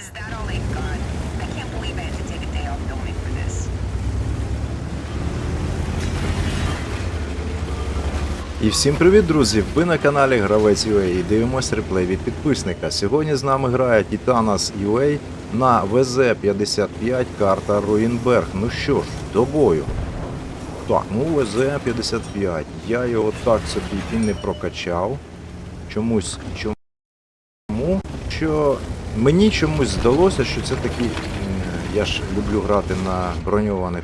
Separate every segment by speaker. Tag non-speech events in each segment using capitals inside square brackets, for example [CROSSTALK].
Speaker 1: Is that all they've got? I can't believe I had to take a day off filming for this.
Speaker 2: І всім привіт, друзі! Ви на каналі Гравець UA і дивимось реплей від підписника. Сьогодні з нами грає Titanas UA на ВЗ-55 карта Руїнберг. Ну що ж, до бою. Так, ну ВЗ-55. Я його так собі і не прокачав. Чомусь чому? Що мені чомусь здалося, що це такий. Я ж люблю грати на броньованих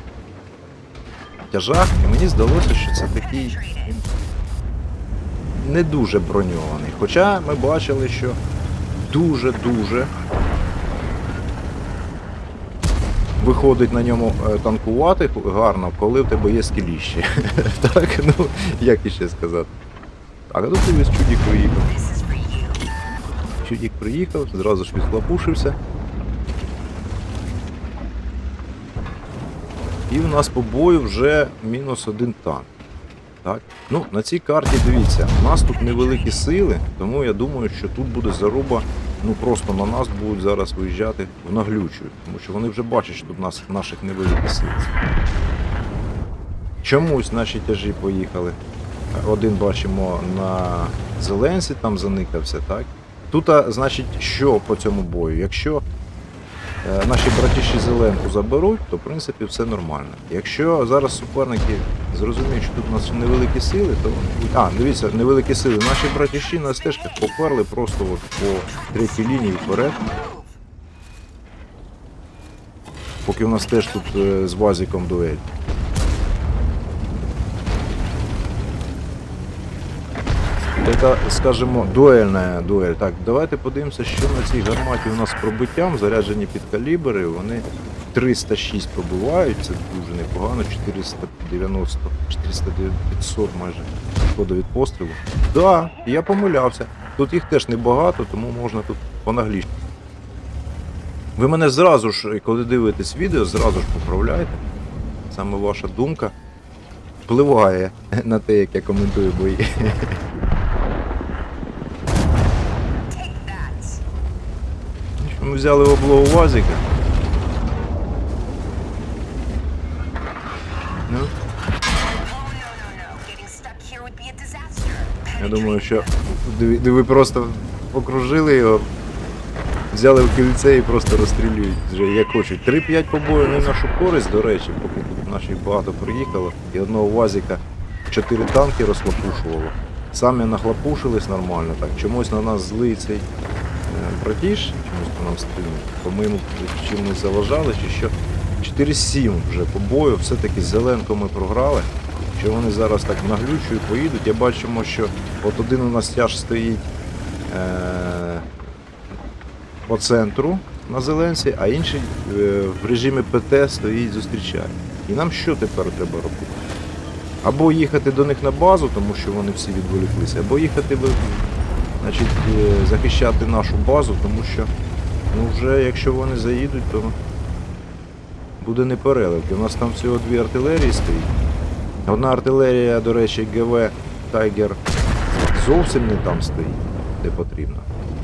Speaker 2: тяжах, і мені здалося, що це такий не дуже броньований. Хоча ми бачили, що дуже-дуже виходить на ньому е, танкувати гарно, коли в тебе є скіліще. [LAUGHS] так, ну, як іще сказати. А тут тобі чудік приїхав. Чудік приїхав, зразу ж відхлопушився. І в нас по бою вже мінус один танк. Так. Ну, на цій карті дивіться, у нас тут невеликі сили, тому я думаю, що тут буде заруба, ну просто на нас будуть зараз виїжджати в наглючу, тому що вони вже бачать, що тут нас наших невеликі сили. Чомусь наші тяжі поїхали. Один бачимо на Зеленсі, там заникався, так? Тут, значить, що по цьому бою? Якщо е, наші братіші зеленку заберуть, то в принципі все нормально. Якщо зараз суперники зрозуміють, що тут у нас невеликі сили, то А, дивіться, невеликі сили. Наші братіші на стежках поперли просто от по третій лінії вперед. Поки у нас теж тут е, з Вазіком дуель. Це, скажімо, дуельна дуель. Так, давайте подивимося, що на цій гарматі у нас пробиттям, заряджені під калібри, вони 306 пробивають, це дуже непогано, 490, 400 майже шкода від пострілу. Так, да, я помилявся. Тут їх теж небагато, тому можна тут понагліше. Ви мене зразу ж, коли дивитесь відео, зразу ж поправляйте. Саме ваша думка впливає на те, як я коментую бої.
Speaker 1: Take that.
Speaker 2: Що Ми взяли облогу УАЗика. Ну, я думаю, що диви просто окружили його, взяли в кільце і просто розстрілюють вже як хочуть. 3-5 побою не нашу користь, до речі, поки тут наших багато приїхало, і одного УАЗика 4 танки розхлопушувало. Самі нахлопушились нормально, так чомусь на нас злий цей братіш, чомусь по нам стрільнув. По-моєму, чимось заважали, чи що. 4-7 вже по бою, все-таки зеленко ми програли. Що вони зараз так наглючою поїдуть, я бачимо, що от один у нас тяж стоїть е- по центру на зеленці, а інший е- в режимі ПТ стоїть зустрічає. І нам що тепер треба робити? Або їхати до них на базу, тому що вони всі відволіклися, або їхати в- значить, е, захищати нашу базу, тому що ну, вже якщо вони заїдуть, то буде не переливки. У нас там всього дві артилерії стоїть. Одна артилерія, до речі, ГВ Тайгер зовсім не там стоїть, де потрібно.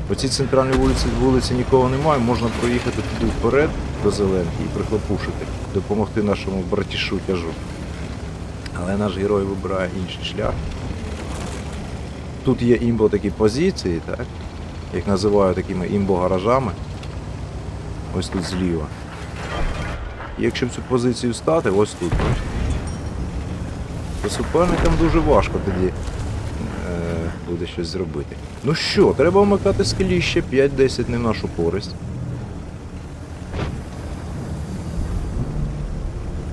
Speaker 2: По цій центральній вулиці, вулиці нікого немає, можна проїхати туди вперед до Зеленки і прихлопушити, допомогти нашому братішу тяжу. Але наш герой вибирає інший шлях. Тут є імбо такі позиції, так? Їх називаю такими імбо-гаражами. Ось тут зліва. І якщо в цю позицію стати, ось тут. то суперникам дуже важко тоді е, буде щось зробити. Ну що, треба вмикати скеліще, 5-10 не в нашу користь.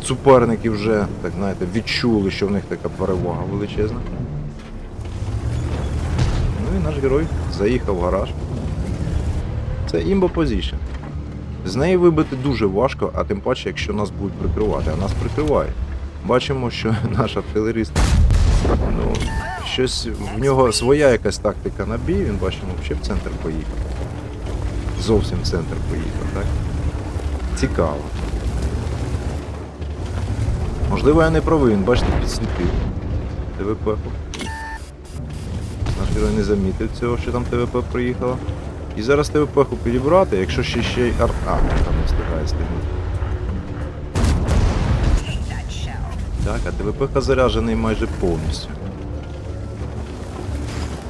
Speaker 2: Суперники вже, так знаєте, відчули, що в них така перевага величезна. Ну наш герой заїхав в гараж. Це імбо позішн. З неї вибити дуже важко, а тим паче, якщо нас будуть прикривати, а нас прикривають. Бачимо, що [LAUGHS] наш артилеріст, ну, щось в нього своя якась тактика на бій, він бачимо, взагалі в центр поїхав. Зовсім в центр поїхав, так? Цікаво. Можливо, я не правий, він, бачите, підсвітив. ТВП. Наш герой не замітив цього, що там ТВП приїхало. І зараз пеху підібрати, якщо ще ще й арт. А, там не встигає стигнути. Так, а ТВПХ заряджений майже повністю.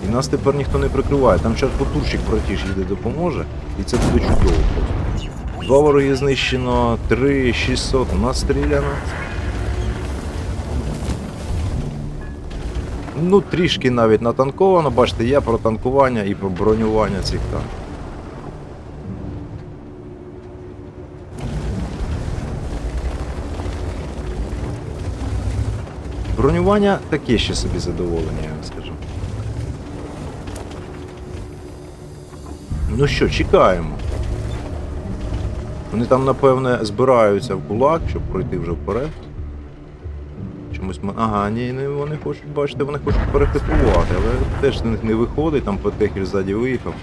Speaker 2: І нас тепер ніхто не прикриває. Там чарпотурчик братіж їде допоможе, і це буде чудово просто. Два вороги знищено, три 600, у нас стріляно. Ну, трішки навіть натанковано, бачите, є про танкування і про бронювання цих танків. Бронювання таке ще собі задоволення, я вам скажу. Ну що, чекаємо. Вони там, напевне, збираються в кулак, щоб пройти вже вперед. Чомусь. Ага, ні, не вони хочуть, бачите, вони хочуть перехитрувати, але теж них не виходить, там Петехіль ззаді виїхав.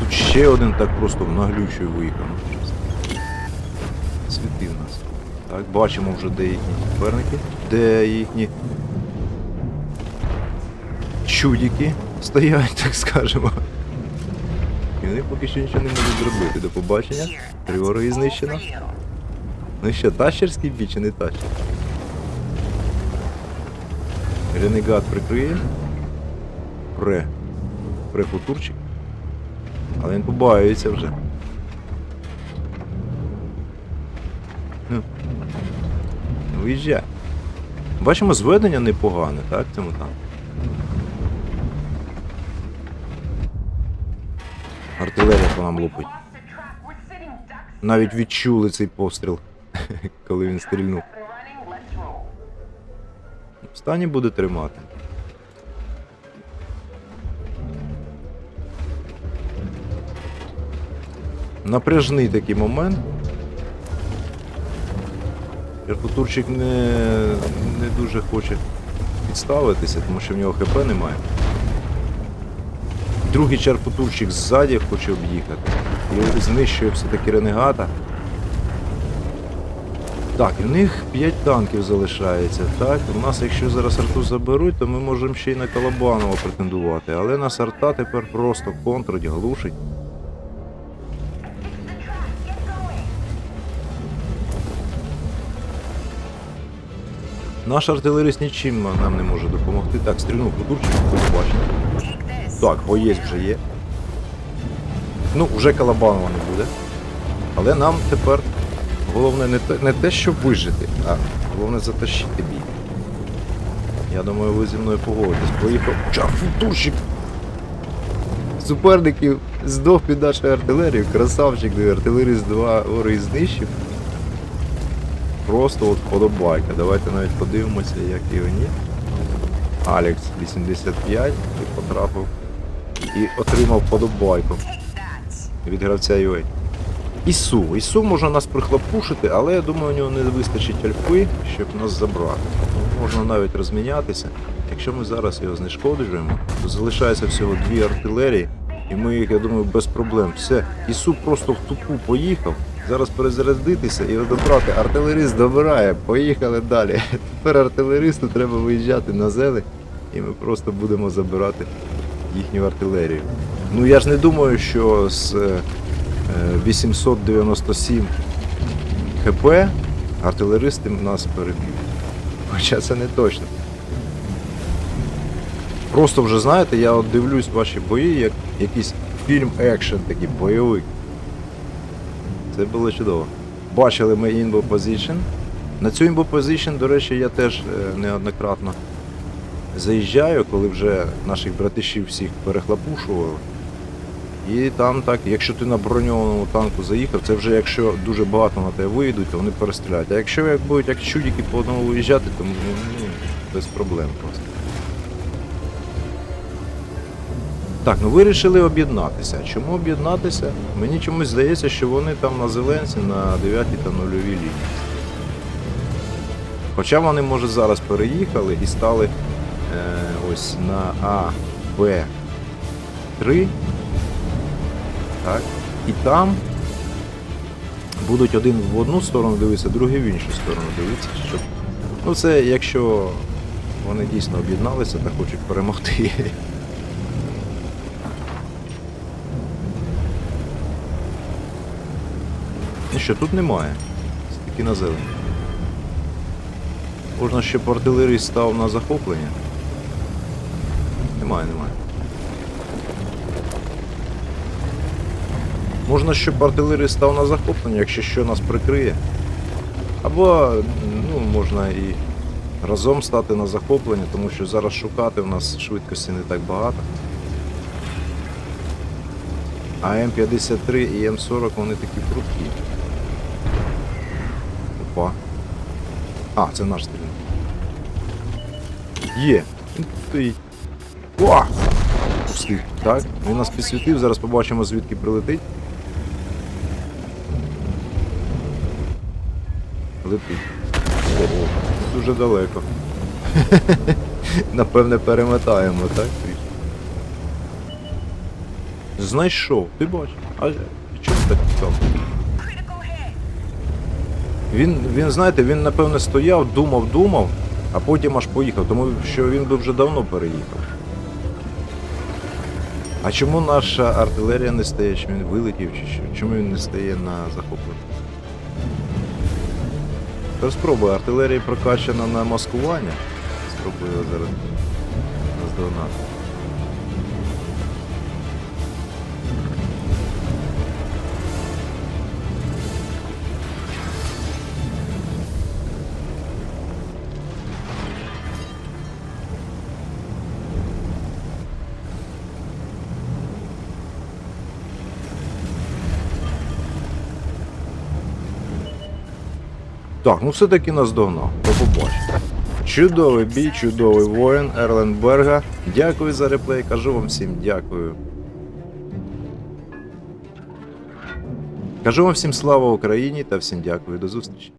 Speaker 2: Тут ще один так просто наглючою виїхав. ну, чесно. Світив нас. Так, бачимо вже, де їхні суперники, де їхні чудики стоять, так скажемо. І вони поки що нічого не можуть зробити. До побачення.
Speaker 1: Here.
Speaker 2: Три вороги
Speaker 1: All
Speaker 2: знищено. Ну що, тащерський бій чи не тащер? Ренегат прикриє. Пре. Пре футурчик. Але він побаюється вже. Ну. Виїжджай. Бачимо, зведення непогане, так, цьому там. Артилерія по нам лупить. Навіть відчули цей постріл, [LAUGHS] коли він стрільнув. В стані буде тримати. Напряжний такий момент. Турчик не, не дуже хоче підставитися, тому що в нього ХП немає. Другий черпотурчик ззаді хоче об'їхати. І знищує все-таки ренегата. Так, в них 5 танків залишається. Так, у нас, якщо зараз арту заберуть, то ми можемо ще й на Колобанова претендувати. Але нас арта тепер просто контрить, глушить. Наш артилерист нічим нам не може допомогти. Так, стрільнув потурчик, бачимо. Так, боєць вже є. Ну, вже Калабанова не буде. Але нам тепер головне не те, не те, щоб вижити, а головне затащити бій. Я думаю, ви зі мною погодитесь. Поїхав. Чарфутурщик! Суперників здох під нашою артилерією. Красавчик, диви, артилеріст 2 ори знищив. Просто от подобайка. Давайте навіть подивимося, як і вони. Алекс 85 і потрапив і отримав подобайку від гравця UA. Ісу. Ісу може нас прихлопушити, але я думаю, у нього не вистачить альфи, щоб нас забрати. Можна навіть розмінятися. Якщо ми зараз його знешкоджуємо, то залишається всього дві артилерії, і ми їх, я думаю, без проблем. Все, Ісу просто в тупу поїхав. Зараз перезарядитися і добрати. Артилерист добирає, поїхали далі. Тепер артилеристу треба виїжджати на зелень, і ми просто будемо забирати їхню артилерію. Ну я ж не думаю, що з е, 897 хп артилеристи нас переб'ють. Хоча це не точно. Просто вже знаєте, я от дивлюсь ваші бої, як якийсь фільм екшен такий бойовик. Це було чудово. Бачили ми Inbo Position. На цю Inbo Position, до речі, я теж е, неоднократно заїжджаю, коли вже наших братишів всіх перехлопушували. І там так, якщо ти на броньованому танку заїхав, це вже якщо дуже багато на тебе вийдуть, то вони перестріляють. А якщо як будуть як чудики по одному виїжджати, то ну, без проблем просто. Так, ну вирішили об'єднатися. Чому об'єднатися? Мені чомусь здається, що вони там на Зеленці на 9 та 0 лінії. Хоча вони, може, зараз переїхали і стали е, ось на А, Б 3 так? І там будуть один в одну сторону дивитися, другий в іншу сторону дивитися. Щоб... Ну це якщо вони дійсно об'єдналися та хочуть перемогти. Що тут немає? Це таки на зелені. Можна щоб артилерій став на захоплення. Немає, немає. Можна, щоб артилерій став на захоплення, якщо що нас прикриє. Або ну, можна і разом стати на захоплення, тому що зараз шукати в нас швидкості не так багато. А М53 і М40 вони такі прудкі. Опа. А, це наш стрільник. Є. Він. О! Так, він нас підсвітив, зараз побачимо звідки прилетить. Летить. Ого, дуже далеко. [LAUGHS] Напевне, перемотаємо, так? Знайшов, ти бачиш. А чому так цікаво? Він, він, знаєте, він напевне стояв, думав, думав, а потім аж поїхав, тому що він би вже давно переїхав. А чому наша артилерія не стає? Чи він вилетів, чи що? Чому він не стає на захоплення? Тепер спробуй, артилерія прокачана на маскування. Спробую зараз наздогнати. Так, ну все-таки нас догнав. До побачення. Чудовий бій, чудовий воїн Ерленберга. Дякую за реплей. Кажу вам всім дякую. Кажу вам всім слава Україні та всім дякую. До зустрічі.